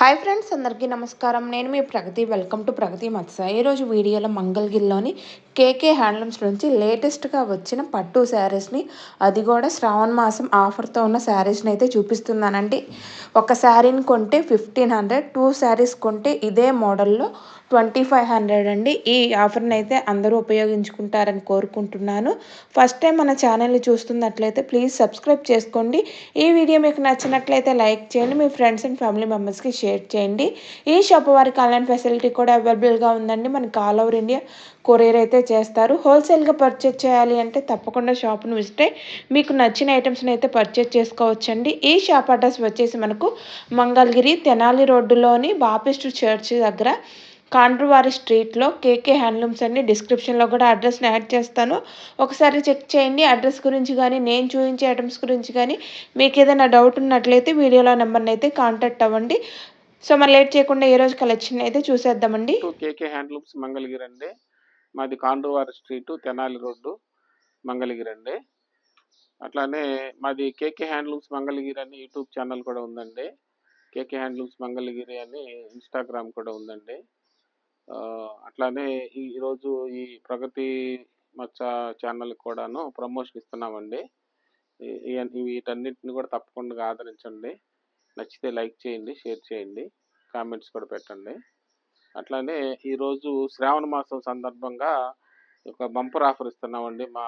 Hi friends అందరికీ నమస్కారం. నేను మీ ప్రగతి. వెల్కమ్ టు ప్రగతి మత్స. ఈరోజు వీడియోలో మంగళగిరిలోని కేకే హ్యాండ్లూమ్స్ నుంచి లేటెస్ట్గా వచ్చిన పట్టు శారీస్ని అది కూడా శ్రావణ మాసం ఆఫర్తో ఉన్న శారీస్ని అయితే చూపిస్తున్నానండి. ఒక శారీని కొంటే ఫిఫ్టీన్ హండ్రెడ్ టూ శారీస్ కొంటే ఇదే మోడల్లో ట్వంటీ ఫైవ్ హండ్రెడ్ అండి. ఈ ఆఫర్ని అయితే అందరూ ఉపయోగించుకుంటారని కోరుకుంటున్నాను. ఫస్ట్ టైం మన ఛానల్ని చూస్తున్నట్లయితే ప్లీజ్ సబ్స్క్రైబ్ చేసుకోండి. ఈ వీడియో మీకు నచ్చినట్లయితే లైక్ చేయండి. మీ ఫ్రెండ్స్ అండ్ ఫ్యామిలీ మెంబర్స్కి షేర్ చేయండి. ఈ షాప్ వారికి ఆన్లైన్ ఫెసిలిటీ కూడా అవైలబుల్గా ఉందండి. మనకి ఆల్ ఓవర్ ఇండియా కొరియర్ అయితే చేస్తారు. హోల్సేల్గా పర్చేజ్ చేయాలి అంటే తప్పకుండా షాప్ను విజిట్ అయ్యి మీకు నచ్చిన ఐటమ్స్ని అయితే పర్చేజ్ చేసుకోవచ్చండి. ఈ షాప్ అడ్రస్ వచ్చేసి మనకు మంగళగిరి తెనాలి రోడ్డులోని బాపిస్ట్ చర్చ్ దగ్గర కాండ్రువారి స్ట్రీట్లో కేకే హ్యాండ్లూమ్స్ అన్ని డిస్క్రిప్షన్లో కూడా అడ్రస్ని యాడ్ చేస్తాను. ఒకసారి చెక్ చేయండి. అడ్రస్ గురించి కానీ నేను చూపించే ఐటమ్స్ గురించి కానీ మీకు ఏదైనా డౌట్ ఉన్నట్లయితే వీడియోలో నెంబర్ని అయితే కాంటాక్ట్ అవ్వండి. సో మరి లేట్ చేయకుండా ఏ రోజు కలెక్షన్ అయితే చూసేద్దామండి. కేకే హ్యాండ్లూమ్స్ మంగళగిరి అండి మాది కాండ్రువారి స్ట్రీట్ తెనాలి రోడ్డు మంగళగిరి అండి అట్లానే మాది కేకే హ్యాండ్లూమ్స్ మంగళగిరి అని యూట్యూబ్ ఛానల్ కూడా ఉందండి. కేకే హ్యాండ్లూమ్స్ మంగళగిరి అని ఇన్స్టాగ్రామ్ కూడా ఉందండి. అట్లానే ఈ ఈరోజు ఈ ప్రగతి మచ్చ ఛానల్ కూడాను ప్రమోషన్ ఇస్తున్నామండి. వీటన్నిటిని కూడా తప్పకుండా ఆదరించండి. నచ్చితే లైక్ చేయండి షేర్ చేయండి కామెంట్స్ కూడా పెట్టండి. అట్లానే ఈరోజు శ్రావణ మాసం సందర్భంగా ఒక బంపర్ ఆఫర్ ఇస్తున్నామండి మా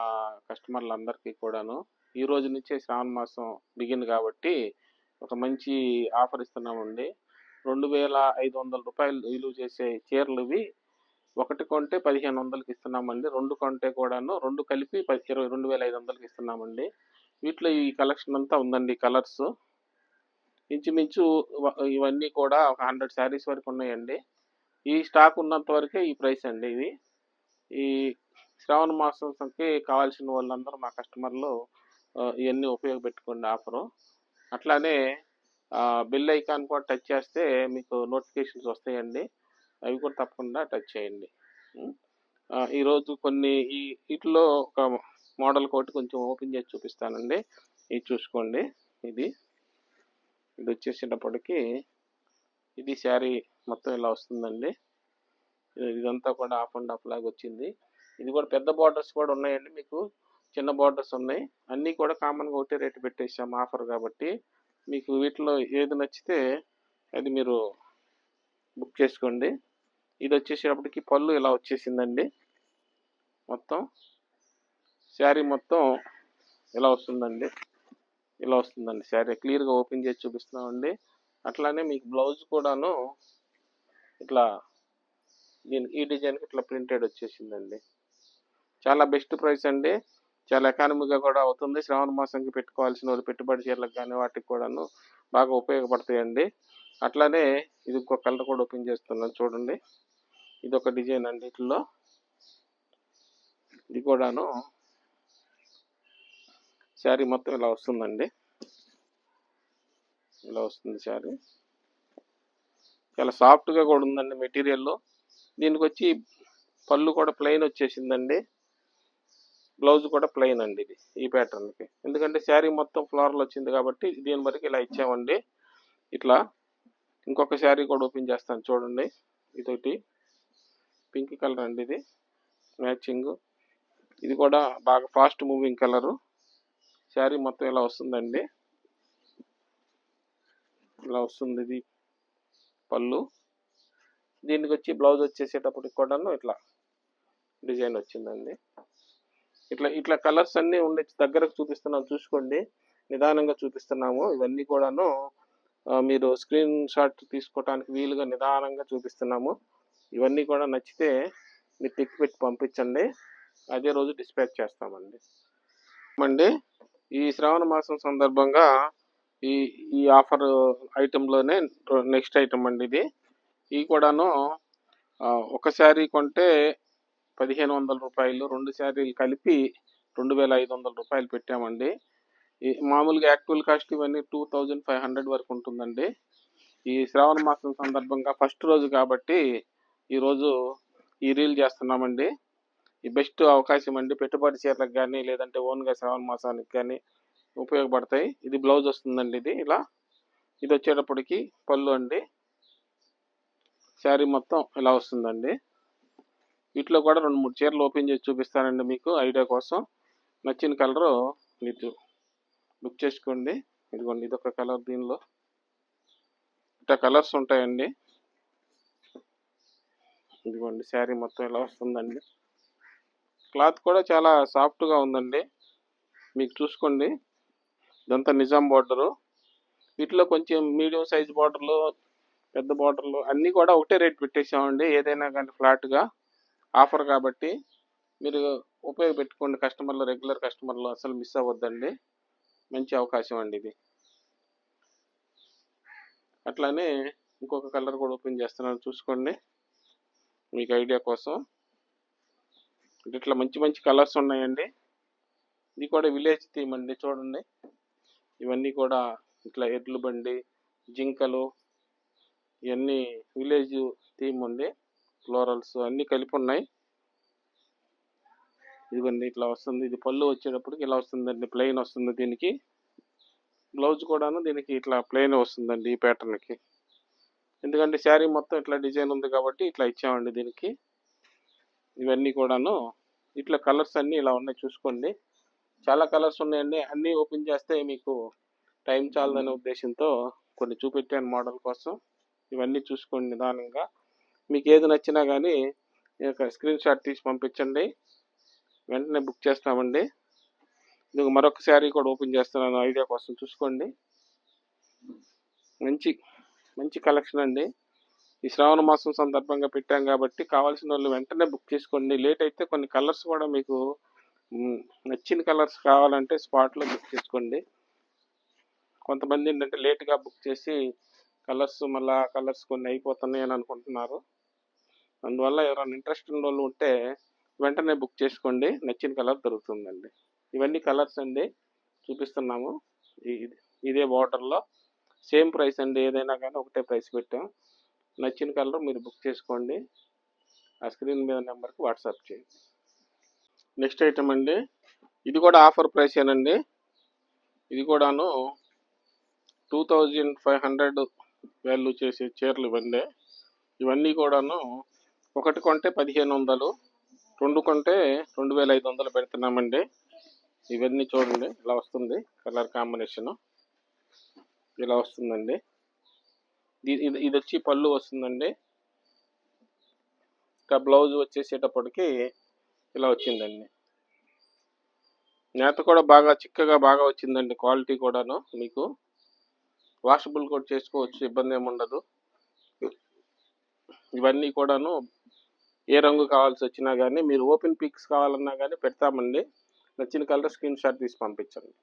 కస్టమర్లందరికీ కూడాను. ఈ రోజు నుంచే శ్రావణ మాసం బిగిన్ కాబట్టి ఒక మంచి ఆఫర్ ఇస్తున్నామండి. రెండు వేల ఐదు వందల రూపాయలు విలువ చేసే చీరలు ఇవి. ఒకటి కొంటే పదిహేను వందలకి ఇస్తున్నామండి. రెండు కొంటే కూడాను రెండు కలిపి పది ఇరవై రెండు వేల ఐదు వందలకి ఇస్తున్నామండి. వీటిలో ఈ కలెక్షన్ అంతా ఉందండి కలర్స్. ఇంచుమించు ఇవన్నీ కూడా ఒక హండ్రెడ్ శారీస్ వరకు ఉన్నాయండి. ఈ స్టాక్ ఉన్నంత వరకే ఈ ప్రైస్ అండి ఇది. ఈ శ్రావణ మాసంకి కావాల్సిన వాళ్ళందరూ మా కస్టమర్లు ఇవన్నీ ఉపయోగపెట్టుకోండి ఆఫరు. అట్లానే బిల్ ఐకాన్ కూడా టచ్ చేస్తే మీకు నోటిఫికేషన్స్ వస్తాయండి. అవి కూడా తప్పకుండా టచ్ చేయండి. ఈరోజు కొన్ని ఈ వీటిలో ఒక మోడల్ కోటి కొంచెం ఓపెన్ చేసి చూపిస్తానండి. ఇది చూసుకోండి. ఇది ఇది వచ్చేసేటప్పటికి ఇది శారీ మొత్తం ఇలా వస్తుందండి. ఇదంతా కూడా ఆఫ్ అండ్ ఆఫ్ లాగా వచ్చింది. ఇది కూడా పెద్ద బార్డర్స్ కూడా ఉన్నాయండి మీకు. చిన్న బార్డర్స్ ఉన్నాయి. అన్నీ కూడా కామన్గా ఒకటే రేటు పెట్టేసాము ఆఫర్ కాబట్టి. మీకు వీటిలో ఏది నచ్చితే అది మీరు బుక్ చేసుకోండి. ఇది వచ్చేసేటప్పటికి పళ్ళు ఇలా వచ్చేసిందండి. మొత్తం శారీ మొత్తం ఇలా వస్తుందండి. ఇలా వస్తుందండి. శారీ క్లియర్గా ఓపెన్ చేసి చూపిస్తున్నామండి. అట్లానే మీకు బ్లౌజ్ కూడాను ఇట్లా దీని ఈ డిజైన్కి ఇట్లా ప్రింటెడ్ వచ్చేసిందండి. చాలా బెస్ట్ ప్రైస్ అండి. చాలా ఎకానమీగా కూడా అవుతుంది. శ్రావణ మాసంకి పెట్టుకోవాల్సిన వాళ్ళు పెట్టుబడి చీరలకు కానీ వాటికి కూడాను బాగా ఉపయోగపడతాయండి. అట్లానే ఇది ఇంకో కలర్ కూడా ఓపెన్ చేస్తున్నాను చూడండి. ఇది ఒక డిజైన్ అండి ఇట్లో. ఇది కూడాను శారీ మొత్తం ఇలా వస్తుందండి. ఇలా వస్తుంది శారీ. చాలా సాఫ్ట్గా కూడా ఉందండి మెటీరియల్ దీనికి వచ్చి పళ్ళు కూడా ప్లెయిన్ వచ్చేసిందండి. బ్లౌజ్ కూడా ప్లెయిన్ అండి ఇది ఈ ప్యాటర్న్కి ఎందుకంటే శారీ మొత్తం ఫ్లోరల్ వచ్చింది కాబట్టి దీని వరకు ఇలా ఇచ్చామండి. ఇట్లా ఇంకొక శారీ కూడా ఓపెన్ చేస్తాను చూడండి. ఇదొకటి. పింక్ కలర్ అండి ఇది. మ్యాచింగ్ ఇది కూడా బాగా ఫాస్ట్ మూవింగ్ కలరు శారీ మొత్తం ఇలా వస్తుందండి. ఇలా వస్తుంది ఇది పళ్ళు. దీనికి వచ్చి బ్లౌజ్ వచ్చేసేటప్పటికి కూడాను ఇట్లా డిజైన్ వచ్చిందండి. ఇట్లా ఇట్లా కలర్స్ అన్నీ ఉండే దగ్గరకు చూపిస్తున్నాం చూసుకోండి. నిదానంగా చూపిస్తున్నాము. ఇవన్నీ కూడాను మీరు స్క్రీన్ షాట్ తీసుకోవడానికి వీలుగా నిదానంగా చూపిస్తున్నాము. ఇవన్నీ కూడా నచ్చితే మీరు పిక్ పెట్టి పంపించండి. అదే రోజు డిస్పాచ్ చేస్తామండి. అండి ఈ శ్రావణ మాసం సందర్భంగా ఈ ఈ ఆఫర్ ఐటెంలోనే నెక్స్ట్ ఐటెం అండి ఇది. ఈ కూడాను ఒకసారి ఒక శారీ కొంటే పదిహేను వందల రూపాయలు రెండు శారీలు కలిపి రెండు వేల ఐదు వందల రూపాయలు పెట్టామండి. ఈ మామూలుగా యాక్చువల్ కాస్ట్ ఇవన్నీ టూ థౌజండ్ ఫైవ్ హండ్రెడ్ వరకు ఉంటుందండి. ఈ శ్రావణ మాసం సందర్భంగా ఫస్ట్ రోజు కాబట్టి ఈరోజు ఈ రీల్ చేస్తున్నామండి. ఈ బెస్ట్ అవకాశం అండి. పెట్టుబడి చీరలకు కానీ లేదంటే ఓన్గా శ్రావణ మాసానికి కానీ ఉపయోగపడతాయి. ఇది బ్లౌజ్ వస్తుందండి ఇది ఇలా. ఇది వచ్చేటప్పటికి పళ్ళు అండి. శారీ మొత్తం ఇలా వస్తుందండి. వీటిలో కూడా రెండు మూడు చీరలు ఓపెన్ చేసి చూపిస్తానండి మీకు ఐడియా కోసం. నచ్చిన కలరు మీరు బుక్ చేసుకోండి. ఇదిగోండి ఇదొక కలర్ దీనిలో. ఇట్లా కలర్స్ ఉంటాయండి. ఇదిగోండి శారీ మొత్తం ఇలా వస్తుందండి. క్లాత్ కూడా చాలా సాఫ్ట్గా ఉందండి. మీకు చూసుకోండి. ఇదంతా నిజాం బార్డరు వీటిలో కొంచెం మీడియం సైజ్ బార్డర్లు పెద్ద బార్డర్లు అన్నీ కూడా ఒకటే రేట్ పెట్టేసామండి. ఏదైనా కానీ ఫ్లాట్గా ఆఫర్ కాబట్టి మీరు ఉపయోగపెట్టుకోండి కస్టమర్లు రెగ్యులర్ కస్టమర్లు అసలు మిస్ అవ్వద్దండి. మంచి అవకాశం అండి ఇది. అట్లానే ఇంకొక కలర్ కూడా ఓపెన్ చేస్తున్నాను చూసుకోండి. మీకు ఐడియా కోసం. ఇట్లా మంచి మంచి కలర్స్ ఉన్నాయండి. ఇది కూడా విలేజ్ థీమ్ అండి చూడండి. ఇవన్నీ కూడా ఇట్లా ఎడ్లు బండి జింకలు ఇవన్నీ విలేజ్ థీమ్ ఉంది. ఫ్లోరల్స్ అన్నీ కలిపి ఉన్నాయి ఇదిగోండి ఇట్లా వస్తుంది. ఇది పళ్ళు వచ్చేటప్పటికి ఇలా వస్తుందండి ప్లెయిన్ వస్తుంది దీనికి. బ్లౌజ్ కూడాను దీనికి ఇట్లా ప్లెయిన్ వస్తుందండి ఈ ప్యాటర్న్కి. ఎందుకంటే శారీ మొత్తం ఇట్లా డిజైన్ ఉంది కాబట్టి ఇట్లా ఇచ్చామండి దీనికి. ఇవన్నీ కూడాను ఇట్లా కలర్స్ అన్నీ ఇలా ఉన్నాయి చూసుకోండి. చాలా కలర్స్ ఉన్నాయండి. అన్నీ ఓపెన్ చేస్తే మీకు టైం చాలదనే ఉద్దేశంతో కొన్ని చూపెట్టాను మోడల్ కోసం. ఇవన్నీ చూసుకోండి నిదానంగా. మీకు ఏది నచ్చినా కానీ స్క్రీన్ షాట్ తీసి పంపించండి. వెంటనే బుక్ చేస్తామండి. ఇది మరొక శారీ కూడా ఓపెన్ చేస్తున్నాను ఐడియా కోసం చూసుకోండి. మంచి మంచి కలెక్షన్ అండి. ఈ శ్రావణ మాసం సందర్భంగా పెట్టాం కాబట్టి కావాల్సిన వాళ్ళు వెంటనే బుక్ చేసుకోండి. లేట్ అయితే కొన్ని కలర్స్ కూడా మీకు నచ్చిన కలర్స్ కావాలంటే స్పాట్లో బుక్ చేసుకోండి. కొంతమంది ఏంటంటే లేట్గా బుక్ చేసి కలర్స్ మళ్ళా కలర్స్ కొన్ని అయిపోతున్నాయి అని అనుకుంటున్నారు. అందువల్ల ఎవరైనా ఇంట్రెస్ట్ ఉన్న వాళ్ళు ఉంటే వెంటనే బుక్ చేసుకోండి. నచ్చిన కలర్ దొరుకుతుందండి. ఇవన్నీ కలర్స్ అండి. చూపిస్తున్నాము. ఇదే బార్డర్లో సేమ్ ప్రైస్ అండి. ఏదైనా కానీ ఒకటే ప్రైస్ పెట్టాం. నచ్చిన కలర్ మీరు బుక్ చేసుకోండి. ఆ స్క్రీన్ మీద నెంబర్కి వాట్సాప్ చేయండి. నెక్స్ట్ ఐటమ్ అండి. ఇది కూడా ఆఫర్ ప్రైసేనండి ఇది కూడాను two thousand five hundred value చేసే చీరలు ఇవ్వండి ఇవన్నీ కూడాను ఒకటి కొంటే పదిహేను వందలు రెండు కొంటే రెండు వేల ఐదు వందలు పెడుతున్నామండి. ఇవన్నీ చూడండి ఇలా వస్తుంది కలర్ కాంబినేషన్. ఇలా వస్తుందండి. ఇది ఇది వచ్చి పళ్ళు వస్తుందండి. ఇంకా బ్లౌజ్ వచ్చేసేటప్పటికి ఇలా వచ్చిందండి. నేత కూడా బాగా చిక్కగా బాగా వచ్చిందండి క్వాలిటీ కూడాను మీకు. వాషబుల్ కూడా చేసుకోవచ్చు ఇబ్బంది ఏమి ఉండదు. ఇవన్నీ కూడాను ఏ రంగు కావాల్సి వచ్చినా కానీ మీరు ఓపెన్ పిక్స్ కావాలన్నా కానీ పెడతామండి. నచ్చిన కలర్ స్క్రీన్ షాట్ తీసి పంపించండి.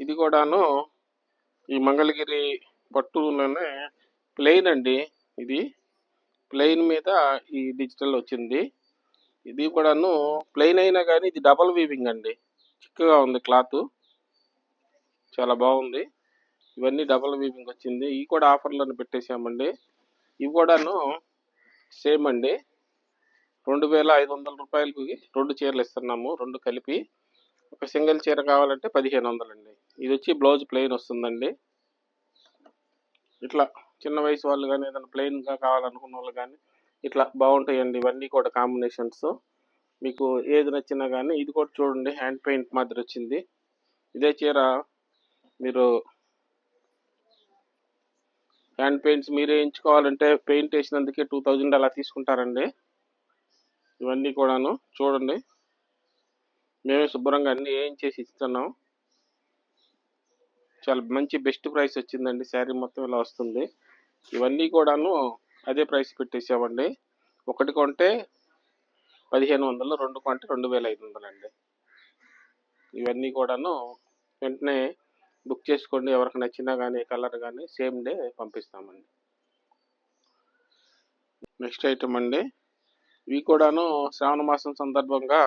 ఇది కూడాను ఈ మంగళగిరి పట్టులోనే ప్లెయిన్ అండి ఇది. ప్లెయిన్ మీద ఈ డిజిటల్ వచ్చింది. ఇది కూడాను ప్లెయిన్ అయినా కానీ ఇది డబల్ వీవింగ్ అండి. చిక్కగా ఉంది క్లాత్. చాలా బాగుంది. ఇవన్నీ డబల్ వీవింగ్ వచ్చింది. ఇవి కూడా ఆఫర్లను పెట్టేసామండి ఇవి కూడాను సేమ్ అండి. రెండు వేల ఐదు వందల రూపాయలకి రెండు చీరలు ఇస్తున్నాము రెండు కలిపి. ఒక సింగిల్ చీర కావాలంటే పదిహేను వందలండి. ఇది వచ్చి బ్లౌజ్ ప్లెయిన్ వస్తుందండి. ఇట్లా చిన్న వయసు వాళ్ళు కానీ ఏదైనా ప్లెయిన్గా కావాలనుకున్న వాళ్ళు కానీ ఇట్లా బాగుంటాయండి ఇవన్నీ కూడా కాంబినేషన్స్. మీకు ఏది నచ్చినా కానీ ఇది కూడా చూడండి హ్యాండ్ పెయింట్ మాదిరి వచ్చింది. ఇదే చీర మీరు హ్యాండ్ పెయింట్స్ మీరే ఎంచుకోవాలంటే పెయింట్ వేసినందుకే టూ థౌజండ్ అలా తీసుకుంటారండి. ఇవన్నీ కూడాను చూడండి. మేమే శుభ్రంగా అన్ని వేయించేసి ఇస్తున్నాం. చాలా మంచి బెస్ట్ ప్రైస్ వచ్చిందండి. శారీ మొత్తం ఇలా వస్తుంది. ఇవన్నీ కూడాను అదే ప్రైస్ పెట్టేసామండి. ఒకటి కొంటే పదిహేను వందలు రెండు కొంటే రెండు వేల ఐదు వందలండి. ఇవన్నీ కూడాను వెంటనే బుక్ చేసుకోండి. ఎవరికి నచ్చినా కానీ కలర్ కానీ సేమ్ డే పంపిస్తామండి. నెక్స్ట్ ఐటమ్ అండి. ఇవి కూడాను శ్రావణ మాసం సందర్భంగా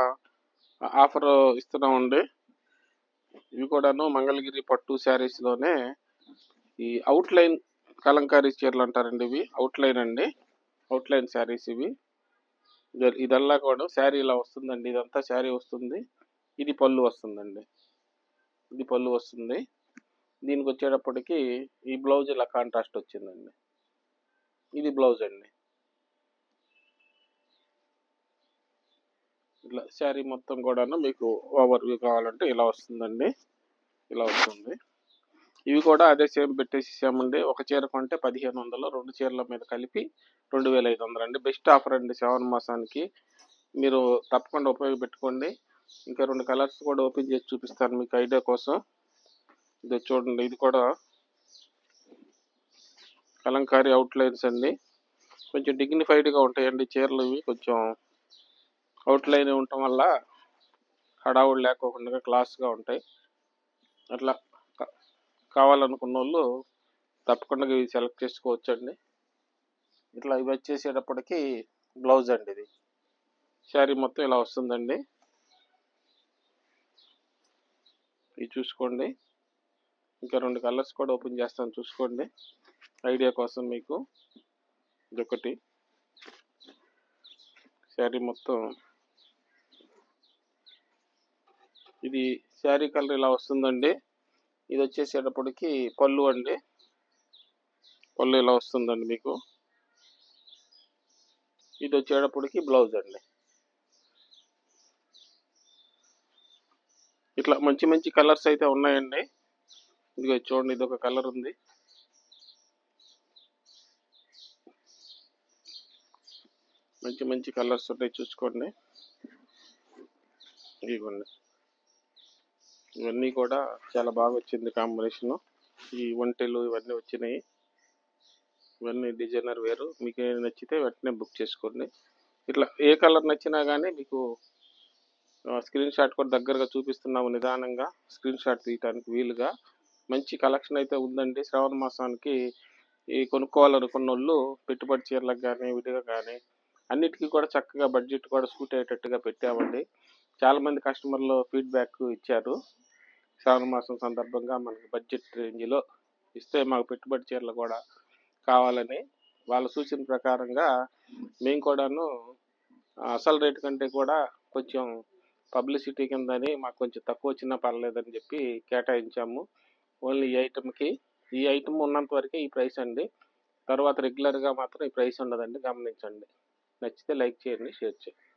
ఆఫర్ ఇస్తున్నామండి. ఇవి కూడాను మంగళగిరి పట్టు శారీస్లోనే ఈ అవుట్లైన్ కలంకారీ చీరలు అంటారండి ఇవి. అవుట్లైన్ అండి. అవుట్లైన్ శారీస్ ఇవి. ఇదల్లా కూడా శారీ ఇలా వస్తుందండి. ఇదంతా శారీ వస్తుంది. ఇది పళ్ళు వస్తుందండి. ఇది పళ్ళు వస్తుంది. దీనికి వచ్చేటప్పటికి ఈ బ్లౌజ్ ఇలా కాంట్రాస్ట్ వచ్చిందండి. ఇది బ్లౌజ్ అండి. ఇట్లా శారీ మొత్తం కూడాను మీకు ఓవర్ వ్యూ కావాలంటే ఇలా వస్తుందండి. ఇలా వస్తుంది. ఇవి కూడా అదే సేమ్ పెట్టేసేసామండి. ఒక చీర కొంటే పదిహేను వందలు రెండు చీరల మీద కలిపి రెండు వేల ఐదు వందలు అండి. బెస్ట్ ఆఫర్ అండి శ్రావణ మాసానికి. మీరు తప్పకుండా ఉపయోగపెట్టుకోండి. ఇంకా రెండు కలర్స్ కూడా ఓపెన్ చేసి చూపిస్తాను మీకు ఐడియా కోసం. ఇది చూడండి ఇది కూడా కలంకారీ అవుట్లైన్స్ అండి. కొంచెం డిగ్నిఫైడ్గా ఉంటాయండి చీరలు ఇవి. కొంచెం అవుట్లైన్ ఉండటం వల్ల హడావుడు లేకోకుండా క్లాస్గా ఉంటాయి. అట్లా కావాలనుకున్న వాళ్ళు తప్పకుండా ఇవి సెలెక్ట్ చేసుకోవచ్చండి. ఇట్లా ఇవి వచ్చేసేటప్పటికి బ్లౌజ్ అండి ఇది. శారీ మొత్తం ఇలా వస్తుందండి. ఇది చూసుకోండి. ఇంకా రెండు కలర్స్ కూడా ఓపెన్ చేస్తాను చూసుకోండి. ఐడియా కోసం మీకు ఇదొకటి. శారీ మొత్తం ఇది శారీ కలర్ ఇలా వస్తుందండి. ఇది వచ్చేసేటప్పటికి పళ్ళు అండి. పళ్ళు ఇలా వస్తుందండి మీకు. ఇది వచ్చేటప్పటికి బ్లౌజ్ అండి. ఇట్లా మంచి మంచి కలర్స్ అయితే ఉన్నాయండి. ఇదిగో చూడండి ఇది ఒక కలర్ ఉంది. మంచి మంచి కలర్స్ ఉంటాయి చూసుకోండి. ఇదిగోండి. ఇవన్నీ కూడా చాలా బాగా వచ్చింది కాంబినేషన్. ఈ ఒంటెలు ఇవన్నీ వచ్చినాయి. ఇవన్నీ డిజైనర్ వేరు. మీకు ఏది నచ్చితే వెంటనే బుక్ చేసుకోండి. ఇట్లా ఏ కలర్ నచ్చినా కానీ మీకు స్క్రీన్ షాట్ కూడా దగ్గరగా చూపిస్తున్నాము నిదానంగా. స్క్రీన్ షాట్ తీయటానికి వీలుగా. మంచి కలెక్షన్ అయితే ఉందండి. శ్రావణ మాసానికి ఈ కొనుక్కోవాలనుకున్న వాళ్ళు పెట్టుబడి చీరలకు కానీ విడిగా కానీ అన్నిటికీ కూడా చక్కగా బడ్జెట్ కూడా సూట్ అయ్యేటట్టుగా పెట్టామండి. చాలామంది కస్టమర్లు ఫీడ్బ్యాక్ ఇచ్చారు. శ్రావణ మాసం సందర్భంగా మనకి బడ్జెట్ రేంజ్లో ఇస్తే మాకు పెట్టుబడి చీరలు కూడా కావాలని వాళ్ళ సూచన ప్రకారంగా మేము కూడాను అసలు రేటు కంటే కూడా కొంచెం పబ్లిసిటీ కిందని మాకు కొంచెం తక్కువ వచ్చినా పర్లేదని చెప్పి కేటాయించాము. ఓన్లీ ఈ ఐటమ్కి ఈ ఐటమ్ ఉన్నంత వరకే ఈ ప్రైస్ అండి. తర్వాత రెగ్యులర్గా మాత్రం ఈ ప్రైస్ ఉండదండి. గమనించండి. నచ్చితే లైక్ చేయండి షేర్ చేయండి.